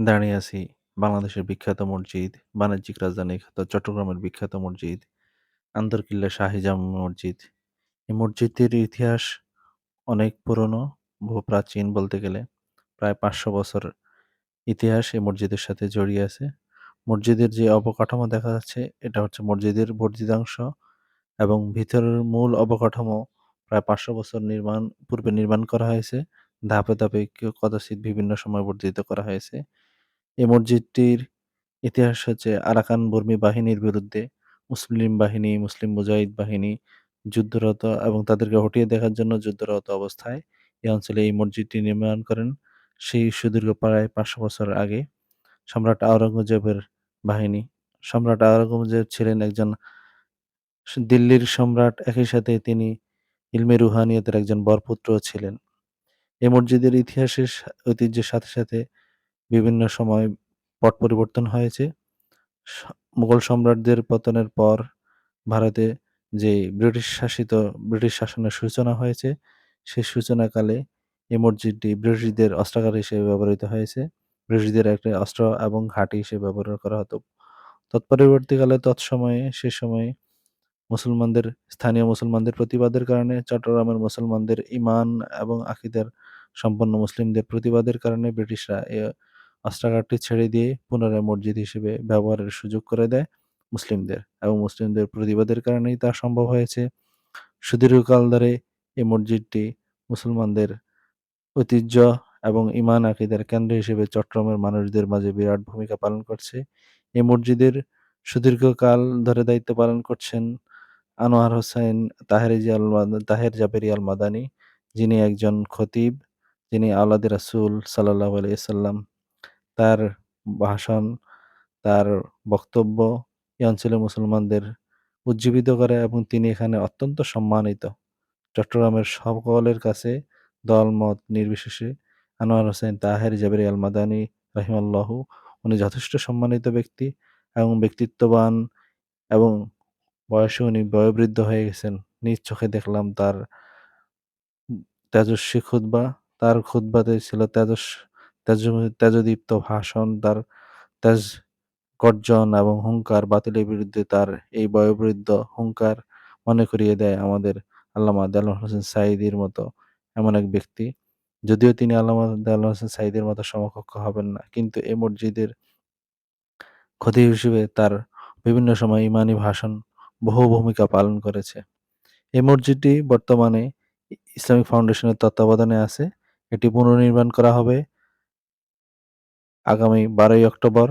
দাঁড়িয়ে আছি বাংলাদেশের বিখ্যাত মসজিদ, বাণিজ্যিক রাজধানী খ্যাত চট্টগ্রামের বিখ্যাত মসজিদ, আন্দরকিল্লা শাহী জামে মসজিদ। এই মসজিদটির ইতিহাস অনেক পুরনো, বহু প্রাচীন বলতে গেলে। প্রায় ৫০০ বছর ইতিহাস এই মসজিদের সাথে জড়িয়ে আছে। মসজিদের যে অবকাঠামো দেখা যাচ্ছে এটা হচ্ছে মসজিদের বর্ধিতাংশ এবং ভিতরের মূল অবকাঠামো প্রায় ৫০০ বছর নির্মাণ পূর্বে নির্মাণ করা হয়েছে। ধাপে, ধাপে কেউ কদাচিৎ বিভিন্ন সময় বর্ধিত করা হয়েছে। এই মসজিদটির ইতিহাস হচ্ছে আরাকান বর্মী বাহিনীর বিরুদ্ধে মুসলিম বাহিনী, মুসলিম মুজাহিদ বাহিনী যুদ্ধরত এবং তাদেরকে হটিয়ে দেখার জন্য যুদ্ধরত অবস্থায় এই অঞ্চলে এই মসজিদটি নির্মাণ করেন। সেই সুদীর্ঘ প্রায় ৫০০ বছর আগে সম্রাট আওরঙ্গজেবের বাহিনী। সম্রাট আওরঙ্গজেব ছিলেন একজন দিল্লির সম্রাট একই সাথে তিনি ইলমে রুহানিয়তের একজন বরপুত্র ছিলেন। এই মসজিদের ইতিহাসের ঐতিহ্যের সাথে, সাথে বিভিন্ন সময় পট পরিবর্তন হয়েছে। মুঘল সম্রাটদের পতনের পর ভারতে যে ব্রিটিশ শাসিত ব্রিটিশ শাসনের সূচনা হয়েছে, সেই সূচনাকালে এই মসজিদটি ব্রিটিশদের অস্ত্রাগার হিসেবে ব্যবহৃত হয়েছে। ব্রিটিশদের একটা অস্ত্র এবং ঘাঁটি হিসেবে ব্যবহার করা হতো। তৎপরবর্তীকালে তৎসময়ে সে সময়ে মুসলমানদের স্থানীয় মুসলমানদের প্রতিবাদের কারণে চট্টগ্রামের মুসলমানদের ইমান এবং আকিদার সম্পন্ন মুসলিমদের প্রতিবাদের কারণে ব্রিটিশরা অস্ত্রাগারটি ছেড়ে দিয়ে পুনরায় মসজিদ হিসেবে ব্যবহারের সুযোগ করে দেয় মুসলিমদের এবং মুসলিমদের প্রতিবাদের কারণেই তা সম্ভব হয়েছে। সুদীর্ঘকাল ধরে এই মসজিদটি মুসলমানদের ঐতিহ্য এবং ইমান আকিদার কেন্দ্র হিসেবে চট্টগ্রামের মানুষদের মাঝে বিরাট ভূমিকা পালন করছে। এই মসজিদের সুদীর্ঘকাল ধরে দায়িত্ব পালন করছেন আনোয়ার হোসেন তাহেরি আল তাহের জাবেরি আল মাদানী যিনি একজন খতিব, যিনি আওলাদ রাসূল সাল্লাল্লাহু আলাইহি সাল্লাম তার ভাষণ, তার বক্তব্য এই অঞ্চলের মুসলমানদের উজ্জীবিত করে এবং তিনি এখানে অত্যন্ত সম্মানিত। চট্টগ্রামের সকলের কাছে দলমত নির্বিশেষে আনোয়ার হোসেন তাহের জাবেরি আল মাদানী রাহিমাল্লাহু উনি যথেষ্ট সম্মানিত ব্যক্তি এবং ব্যক্তিত্ববান এবং বয়সে উনি বয়োবৃদ্ধ হয়ে গেছেন। নিজ চোখে দেখলাম তার তেজস্বী খুতবা। তার খুতবাতে ছিল তেজস তেজ তেজদীপ্ত ভাষণ, তার তেজ গর্জন এবং হুঙ্কার বাতিলের বিরুদ্ধে তার এই বয়োবৃদ্ধ হুঙ্কার মনে করিয়ে দেয় আমাদের আল্লামা দেলোয়ার হোসেন সাঈদীর মতো এমন এক ব্যক্তি। যদিও তিনি আল্লামা দেলোয়ার হোসেন সাঈদীর মতো সমকক্ষ হবেন না। কিন্তু এ মসজিদের ক্ষতি হিসেবে তার বিভিন্ন সময় ইমানি ভাষণ বহু ভূমিকা পালন করেছে। এই মসজিদটি বর্তমানে ইসলামিক ফাউন্ডেশনের তত্ত্বাবধানে আছে। এটি পুনর্নির্মাণ করা হবে আগামী ১২ই অক্টোবর।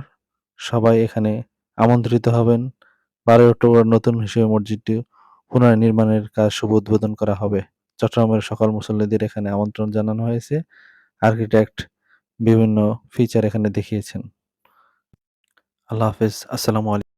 সবাই এখানে আমন্ত্রিত হবেন। ১২ই অক্টোবর নতুন হিসেবে মসজিদটি পুনর্নির্মাণের কাজ শুভ উদ্বোধন করা হবে। চট্টগ্রামের সকল মুসল্লিদের এখানে আমন্ত্রণ জানানো হয়েছে। আর্কিটেক্ট বিভিন্ন ফিচার এখানে দেখিয়েছেন। আল্লাহ হাফিজ, আসসালামু আলাইকুম।